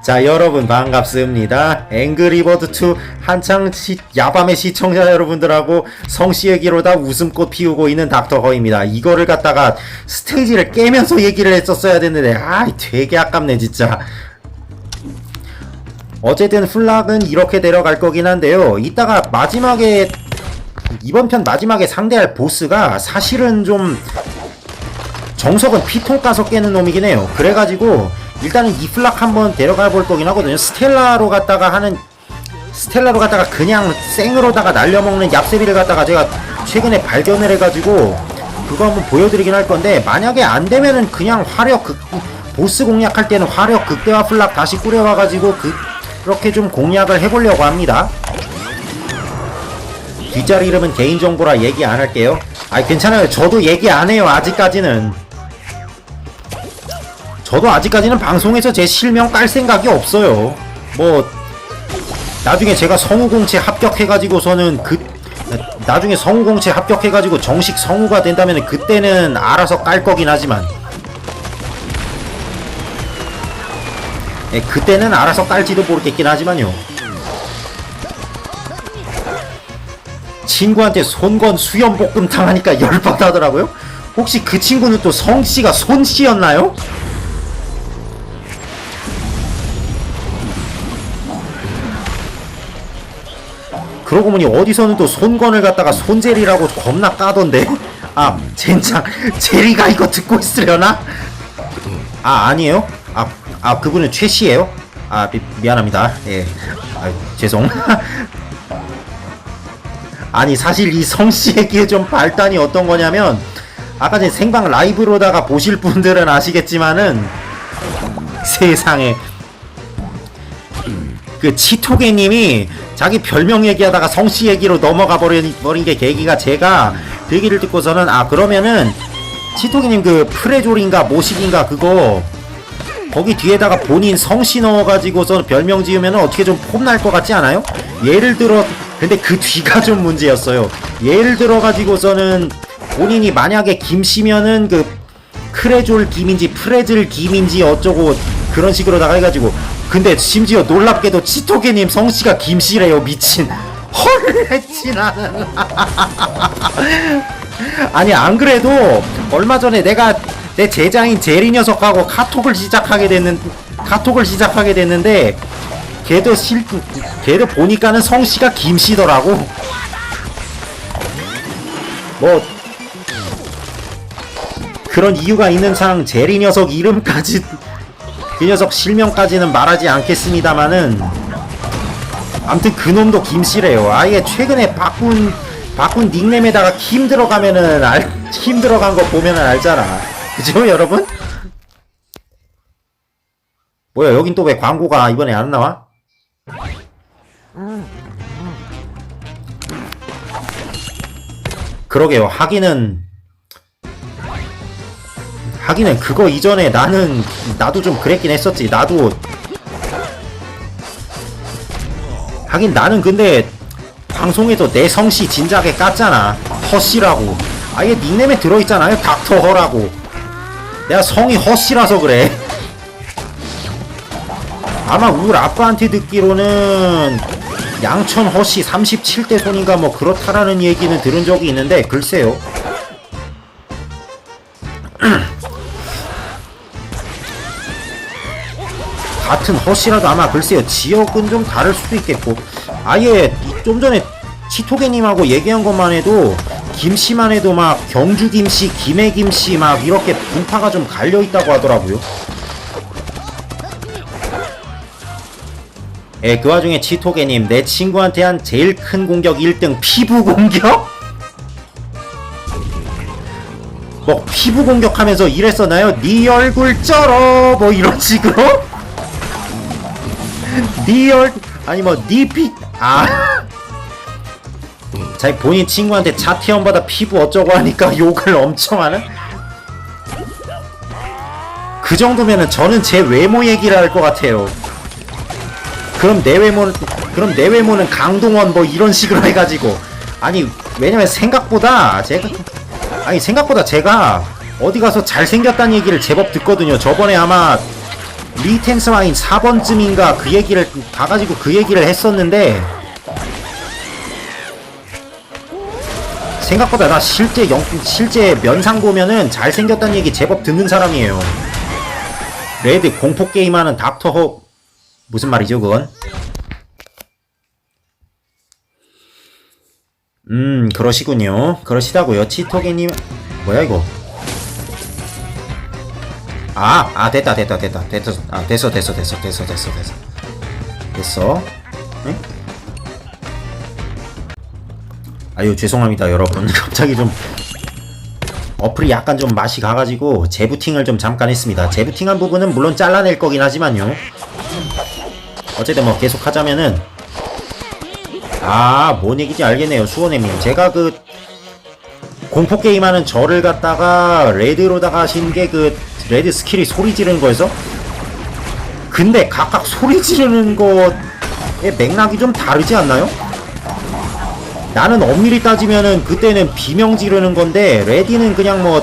자 여러분 반갑습니다. 앵그리버드2 한창 시, 야밤의 시청자 여러분들하고 성씨 얘기로 다 웃음꽃 피우고 있는 닥터 허입니다. 이거를 갖다가 스테이지를 깨면서 얘기를 했었어야 됐는데 아 되게 아깝네 진짜. 어쨌든 플락은 이렇게 데려갈 거긴 한데요. 이따가 마지막에 이번 편 마지막에 상대할 보스가 사실은 좀 정석은 피통 까서 깨는 놈이긴 해요. 그래가지고 일단은 이 플락 한번 데려가 볼 거긴 하거든요. 스텔라로 갔다가 하는 스텔라로 갔다가 그냥 생으로다가 날려먹는 얍세비를 갖다가 제가 최근에 발견을 해가지고 그거 한번 보여드리긴 할 건데 만약에 안 되면은 그냥 화력 극 보스 공략할 때는 화력 극대화 플락 다시 꾸려와가지고 그 그렇게 좀 공략을 해보려고 합니다. 뒷자리 이름은 개인정보라 얘기 안 할게요. 아니 괜찮아요. 저도 얘기 안 해요. 아직까지는. 저도 아직까지는 방송에서 제 실명 깔 생각이 없어요. 뭐 나중에 제가 성우공채 합격해가지고서는 그 나중에 성우공채 합격해가지고 정식 성우가 된다면 그때는 알아서 깔 거긴 하지만 예, 그때는 알아서 깔지도 모르겠긴 하지만요. 친구한테 손건 수염 볶음 당하니까 열받하더라고요. 혹시 그 친구는 또 성씨가 손씨였나요? 그러고 보니 어디서는 또 손건을 갖다가 손제리라고 겁나 까던데 아 젠장 제리가 이거 듣고 있으려나? 아 아니에요? 아, 아 그분은 최씨예요? 아 미, 미안합니다 예 아, 죄송 아니 사실 이 성씨 얘기의 좀 발단이 어떤 거냐면 아까 전에 생방 라이브로다가 보실 분들은 아시겠지만은 세상에 그 치토게님이 자기 별명 얘기하다가 성씨 얘기로 넘어가 버린, 버린 게 계기가 제가 그 얘기를 듣고서는 아 그러면은 치토게님 그 프레졸인가 모식인가 그거 거기 뒤에다가 본인 성씨 넣어가지고서 별명 지으면 어떻게 좀 폼날 것 같지 않아요? 예를 들어 근데 그 뒤가 좀 문제였어요. 예를 들어가지고서는 본인이 만약에 김씨면은 그 크레졸 김인지 프레즐 김인지 어쩌고 그런 식으로다가 해가지고 근데 심지어 놀랍게도 치토게님 성씨가 김씨래요 미친. 헐 했지 나는 아니 안 그래도 얼마 전에 내가 내 제자인 제리 녀석하고 카톡을 시작하게 됐는 카톡을 시작하게 됐는데 걔도 실 걔도 보니까는 성씨가 김씨더라고. 뭐 그런 이유가 있는 상 제리 녀석 이름까지 그 녀석 실명까지는 말하지 않겠습니다만은 아무튼 그놈도 김씨래요 아예 최근에 바꾼 바꾼 닉네임에다가 김 들어가면은 알, 김 들어간 거 보면은 알잖아 그죠 여러분? 뭐야 여긴 또 왜 광고가 이번에 안 나와? 그러게요 하기는 하기는 그거 이전에 나는 나도 좀 그랬긴 했었지. 나도. 하긴 나는 근데 방송에서 내 성씨 진작에 깠잖아. 허씨라고. 아예 닉네임에 들어있잖아요. 닥터 허라고. 내가 성이 허씨라서 그래. 아마 우리 아빠한테 듣기로는 양천 허씨 37대 손인가 뭐 그렇다라는 얘기는 들은 적이 있는데 글쎄요 같은 허씨라도 아마 글쎄요 지역은 좀 다를 수도 있겠고 아예 이- 좀 전에 치토게님하고 얘기한 것만 해도 김씨만 해도 막 경주 김씨, 김해 김씨 막 이렇게 분파가 좀 갈려 있다고 하더라고요. 예, 그 와중에 치토게님 내 친구한테 한 제일 큰 공격 1등 피부 공격? 뭐 피부 공격하면서 이랬었나요? 네 얼굴 쩔어 뭐 이런 식으로? 니얼 아니 뭐 니피. 아. 자기 본인 친구한테 차태현 받아 피부 어쩌고 하니까 욕을 엄청 하는 그 정도면은 저는 제 외모 얘기를 할 것 같아요. 그럼 내 외모는 그럼 내 외모는 강동원 뭐 이런 식으로 해가지고. 아니 왜냐면 생각보다 제가 아니 생각보다 제가 어디 가서 잘생겼다는 얘기를 제법 듣거든요. 저번에 아마 리텐스 와인 4번쯤인가 그 얘기를 가가지고 그 얘기를 했었는데 생각보다 나 실제 영 실제 면상 보면은 잘생겼다는 얘기 제법 듣는 사람이에요. 레드 공포 게임하는 닥터 호 무슨 말이죠 그건? 음 그러시군요. 그러시다고요. 치토게님 뭐야 이거? 아, 아 됐다 됐다 됐다. 됐어. 아 됐어 됐어 됐어 됐어 됐어 됐어. 됐어? 응? 아유 죄송합니다 여러분. 갑자기 좀 어플이 약간 좀 맛이 가가지고 재부팅을 좀 잠깐 했습니다. 재부팅한 부분은 물론 잘라낼 거긴 하지만요. 어쨌든 뭐 계속 하자면은 아 뭔 얘기인지 알겠네요 수원혜님. 제가 그 공포 게임하는 저를 갖다가 레드로다가 하신 게 그 레드 스킬이 소리 지르는 거에서 근데 각각 소리 지르는 거의 맥락이 좀 다르지 않나요? 나는 엄밀히 따지면은 그때는 비명 지르는 건데 레디는 그냥 뭐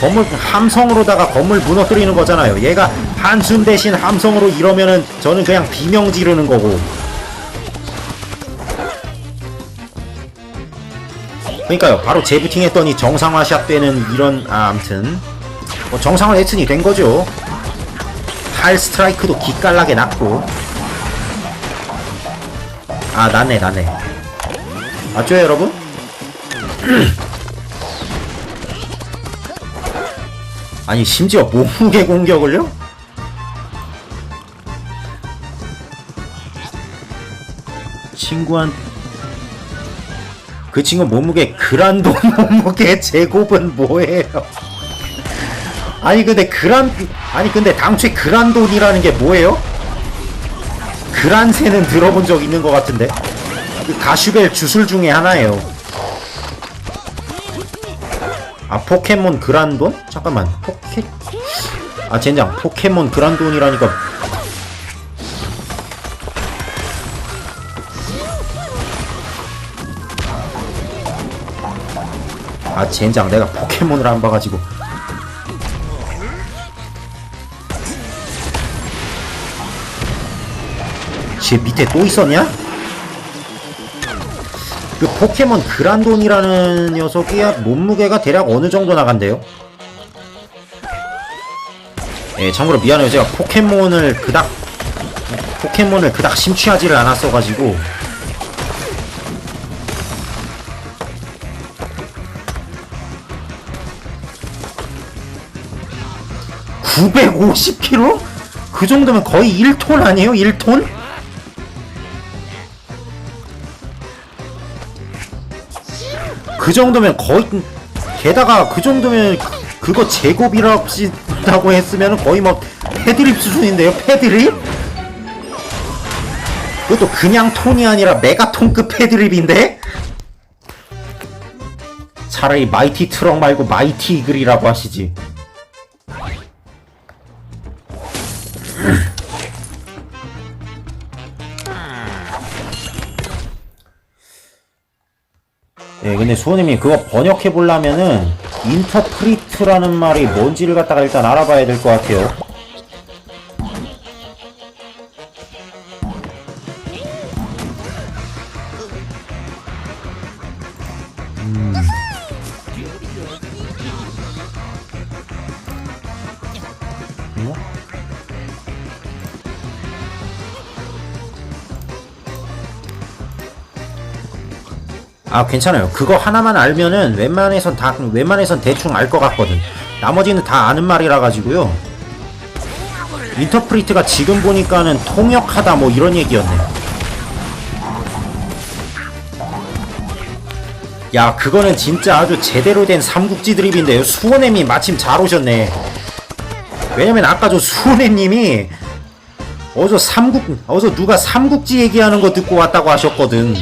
건물 함성으로다가 건물 무너뜨리는 거잖아요. 얘가 한숨 대신 함성으로 이러면은 저는 그냥 비명 지르는 거고. 그러니까요. 바로 재부팅 했더니 정상화 샷 되는 이런 아, 암튼 뭐 정상화 레슨이 된 거죠. 팔 스트라이크도 기깔나게 났고. 아, 나네, 나네. 맞죠, 여러분? 아니, 심지어 몸무게 공격을요? 친구한 그 친구 몸무게 그란돈 몸무게 제곱은 뭐예요? 아니 근데 그란 아니 근데 당초에 그란돈이라는 게 뭐예요? 그란세는 들어본 적 있는 것 같은데 그 가슈벨 주술 중에 하나예요. 아 포켓몬 그란돈? 잠깐만 포켓 아 젠장 포켓몬 그란돈이라니까 아 젠장 내가 포켓몬을 안 봐가지고 쟤 밑에 또 있었냐? 그 포켓몬 그란돈이라는 녀석이 몸무게가 대략 어느 정도 나간대요? 예, 참고로 미안해요. 제가 포켓몬을 그닥 포켓몬을 그닥 심취하지를 않았어가지고 (950kg) 그 정도면 거의 1톤 아니에요? 1톤? 그 정도면 거의 게다가 그 정도면 그- 그거 제곱이라고 했으면 거의 뭐 패드립 수준인데요 패드립? 그것도 그냥 톤이 아니라 메가톤급 패드립인데? 차라리 마이티 트럭 말고 마이티 이글이라고 하시지 근데 수호님이 그거 번역해 보려면은 인터프리트라는 말이 뭔지를 갖다가 일단 알아봐야 될 것 같아요. 음. 아 괜찮아요. 그거 하나만 알면은 웬만해선 다 웬만해선 대충 알 것 같거든. 나머지는 다 아는 말이라 가지고요. 인터프리트가 지금 보니까는 통역하다 뭐 이런 얘기였네. 야 그거는 진짜 아주 제대로 된 삼국지 드립인데요. 수호님이 마침 잘 오셨네. 왜냐면 아까 저 수호님이 어저 삼국 어저 누가 삼국지 얘기하는 거 듣고 왔다고 하셨거든.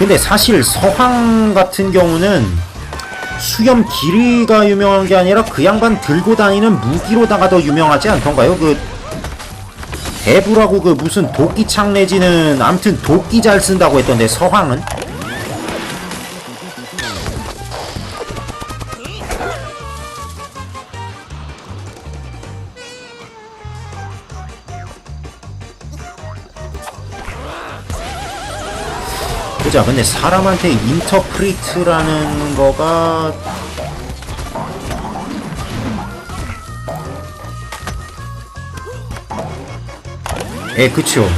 근데 사실 서황 같은 경우는 수염 길이가 유명한 게 아니라 그 양반 들고 다니는 무기로다가 더 유명하지 않던가요? 그 대부라고 그 무슨 도끼창 내지는 암튼 도끼 잘 쓴다고 했던데 서황은 보자. 근데 사람한테 인터프리트라는 거가 예, 그쵸.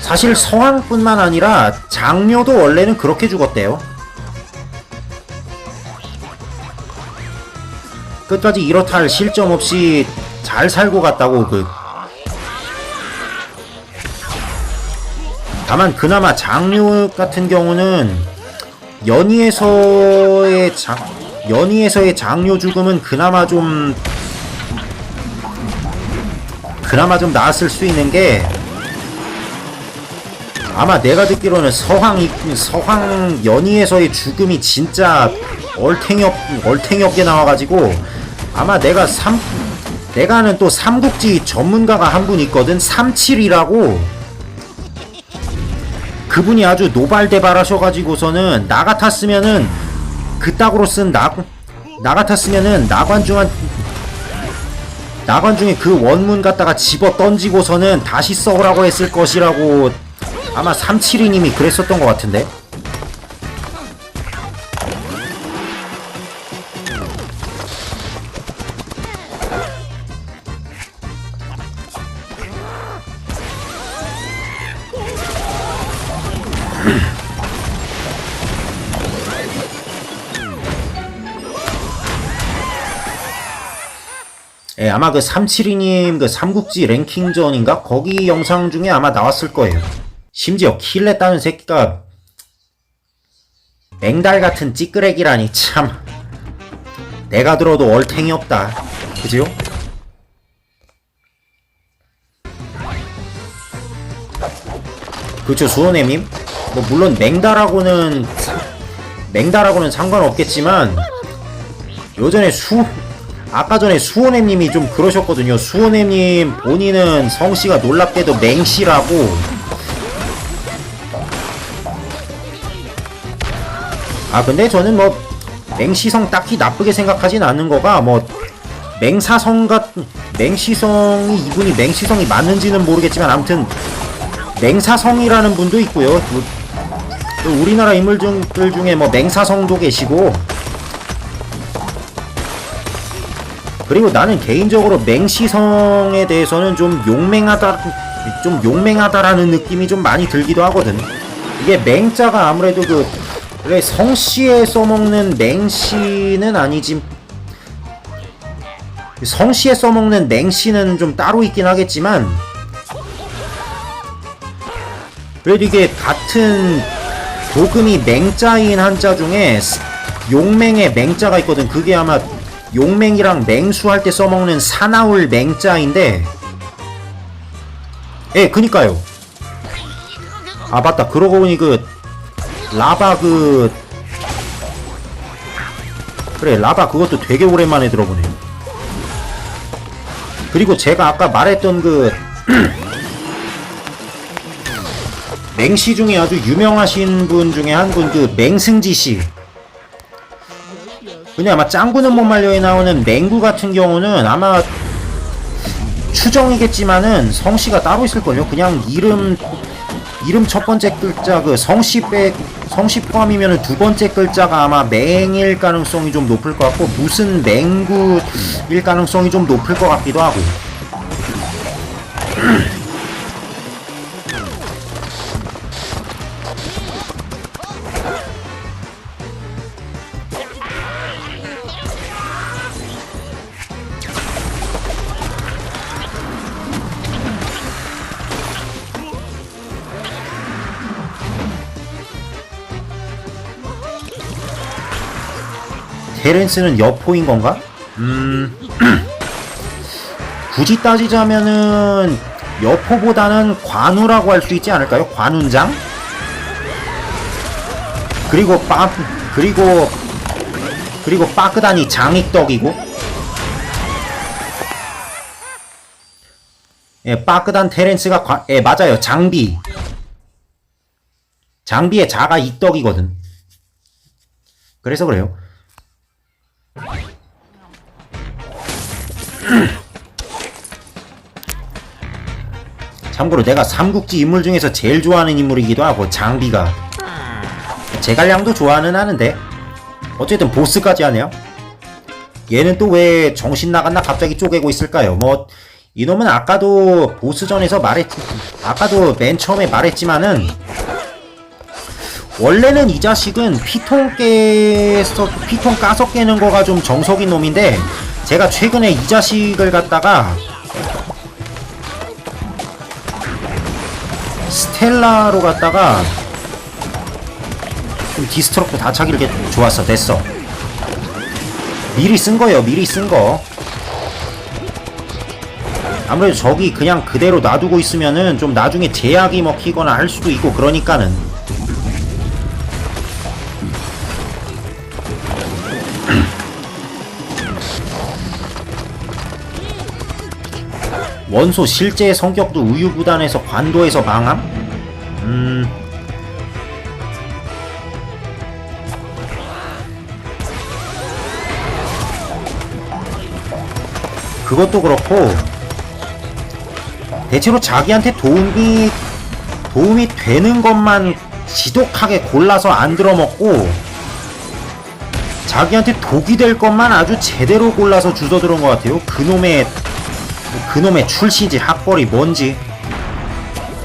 사실 성황뿐만 아니라 장녀도 원래는 그렇게 죽었대요. 끝까지 이렇다 할 실점 없이 잘 살고 갔다고 그 다만 그나마 장류 같은 경우는 연희에서의 장 연희에서의 장료 죽음은 그나마 좀 그나마 좀 나았을 수 있는 게 아마 내가 듣기로는 서황 이- 서황 연희에서의 죽음이 진짜 얼탱이 없 얼탱이 없게 나와가지고 아마 내가 삼 내가 아는 또 삼국지 전문가가 한 분 있거든. 37이라고 그분이 아주 노발대발하셔가지고서는 나 같았으면은 그따구로 쓴 나, 나 같았으면은 나관중한 나관중에 그 원문 갖다가 집어 던지고서는 다시 써오라고 했을 것이라고 아마 372님이 그랬었던 것 같은데 예, 아마 그 372님 그 삼국지 랭킹전인가? 거기 영상 중에 아마 나왔을 거예요. 심지어 킬 냈다는 새끼가 맹달 같은 찌끄레기라니 참 내가 들어도 얼탱이 없다. 그지요? 그쵸 수호네님 뭐 물론 맹달하고는 맹달하고는 상관없겠지만 요전에 수 아까 전에 수호네님이 좀 그러셨거든요. 수호네님 본인은 성씨가 놀랍게도 맹씨라고. 아 근데 저는 뭐 맹시성 딱히 나쁘게 생각하진 않는 거가 뭐 맹사성 같 맹시성이 이분이 맹시성이 맞는지는 모르겠지만 아무튼 맹사성이라는 분도 있고요. 뭐, 또 우리나라 인물들 중에 뭐 맹사성도 계시고 그리고 나는 개인적으로 맹시성에 대해서는 좀 용맹하다, 좀 용맹하다라는 느낌이 좀 많이 들기도 하거든. 이게 맹자가 아무래도 그, 그래, 성씨에 써먹는 맹씨는 아니지. 성씨에 써먹는 맹씨는 좀 따로 있긴 하겠지만, 그래도 이게 같은 도금이 맹자인 한자 중에 용맹의 맹자가 있거든. 그게 아마 용맹이랑 맹수 할 때 써먹는 사나울 맹자인데. 예 그니까요. 아 맞다. 그러고 보니 그 라바 그 그래 라바 그것도 되게 오랜만에 들어보네 그리고 제가 아까 말했던 그 맹시 중에 아주 유명하신 분 중에 한 분 그 맹승지씨 근데 아마 짱구는 못 말려에 나오는 맹구 같은 경우는 아마 추정이겠지만은 성씨가 따로 있을걸요. 그냥 이름 이름 첫 번째 글자 그 성씨 빼 성씨 포함이면은 두 번째 글자가 아마 맹일 가능성이 좀 높을 것 같고 무슨 맹구일 가능성이 좀 높을 것 같기도 하고. 테렌스는 여포인 건가? 음, 굳이 따지자면은 여포보다는 관우라고 할 수 있지 않을까요? 관운장? 그리고 빠 그리고 그리고 빠끄다니 장익덕이고 예, 빠끄단 테렌스가 관, 예, 맞아요. 장비. 장비의 자가 익덕이거든. 그래서 그래요. 참고로 내가 삼국지 인물 중에서 제일 좋아하는 인물이기도 하고 장비가. 제갈량도 좋아는 하는데 어쨌든 보스까지 하네요. 얘는 또 왜 정신 나갔나 갑자기 쪼개고 있을까요? 뭐 이놈은 아까도 보스전에서 말했 아까도 맨 처음에 말했지만은 원래는 이 자식은 피통 깨서 피통 까서 깨는 거가 좀 정석인 놈인데 제가 최근에 이 자식을 갖다가 스텔라로 갖다가 좀 디스트럭도 다 차기를 게 좋았어. 됐어. 미리 쓴 거예요. 미리 쓴거. 아무래도 저기 그냥 그대로 놔두고 있으면은 좀 나중에 제약이 먹히거나 할 수도 있고 그러니까는 원소 실제 성격도 우유부단해서 관도에서 망함? 음... 그것도 그렇고 대체로 자기한테 도움이 도움이 되는 것만 지독하게 골라서 안 들어먹고 자기한테 독이 될 것만 아주 제대로 골라서 주워 들은 것 같아요. 그놈의 그놈의 출신지 학벌이 뭔지.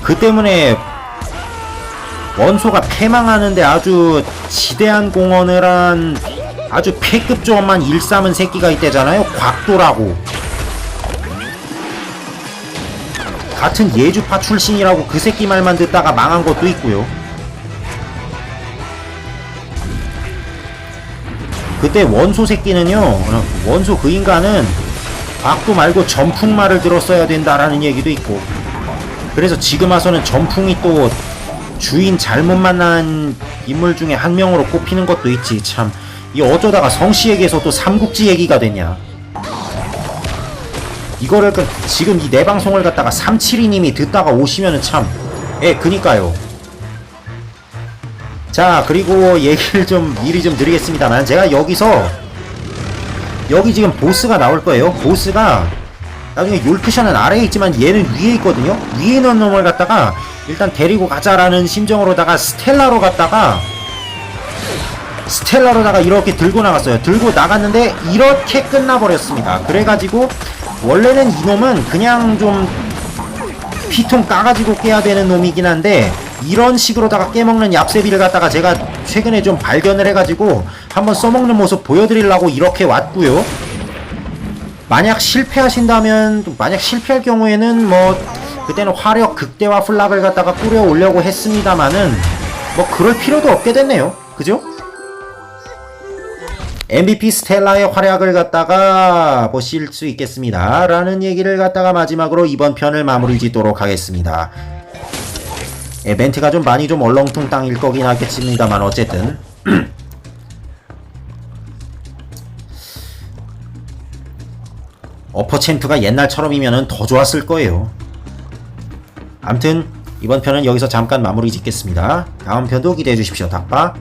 그 때문에 원소가 패망하는데 아주 지대한 공헌을 한 아주 패급 조업만 일삼은 새끼가 있대잖아요. 곽도라고. 같은 예주파 출신이라고 그 새끼 말만 듣다가 망한 것도 있고요. 그때 원소 새끼는요 원소 그 인간은 악도 말고 전풍말을 들었어야 된다라는 얘기도 있고. 그래서 지금 와서는 전풍이 또 주인 잘못 만난 인물 중에 한 명으로 꼽히는 것도 있지. 참 이 어쩌다가 성씨에게서 또 삼국지 얘기가 되냐. 이거를 그 지금 이 내 방송을 갖다가 372님이 듣다가 오시면은 참예 그니까요. 자 그리고 얘기를 좀 미리 좀 드리겠습니다만 제가 여기서 여기 지금 보스가 나올 거예요. 보스가 나중에 율크샤는 아래에 있지만 얘는 위에 있거든요. 위에 있는 놈을 갖다가 일단 데리고 가자라는 심정으로다가 스텔라로 갔다가 스텔라로다가 이렇게 들고 나갔어요. 들고 나갔는데 이렇게 끝나버렸습니다. 그래가지고 원래는 이놈은 그냥 좀 피통 까가지고 깨야 되는 놈이긴 한데 이런 식으로다가 깨먹는 얍새비를 갖다가 제가 최근에 좀 발견을 해가지고 한번 써먹는 모습 보여드리려고 이렇게 왔고요 만약 실패하신다면 만약 실패할 경우에는 뭐 그때는 화력 극대화 플락을 갖다가 뿌려 오려고 했습니다마는 뭐 그럴 필요도 없게 됐네요 그죠? MVP 스텔라의 활약을 갖다가 보실 수 있겠습니다. 라는 얘기를 갖다가 마지막으로 이번 편을 마무리 짓도록 하겠습니다. 예, 멘트가 좀 많이 좀 얼렁뚱땅일 거긴 하겠습니다만 어쨌든 어퍼 챔프가 옛날처럼이면 더 좋았을 거예요. 암튼 이번 편은 여기서 잠깐 마무리 짓겠습니다. 다음 편도 기대해 주십시오. 닭바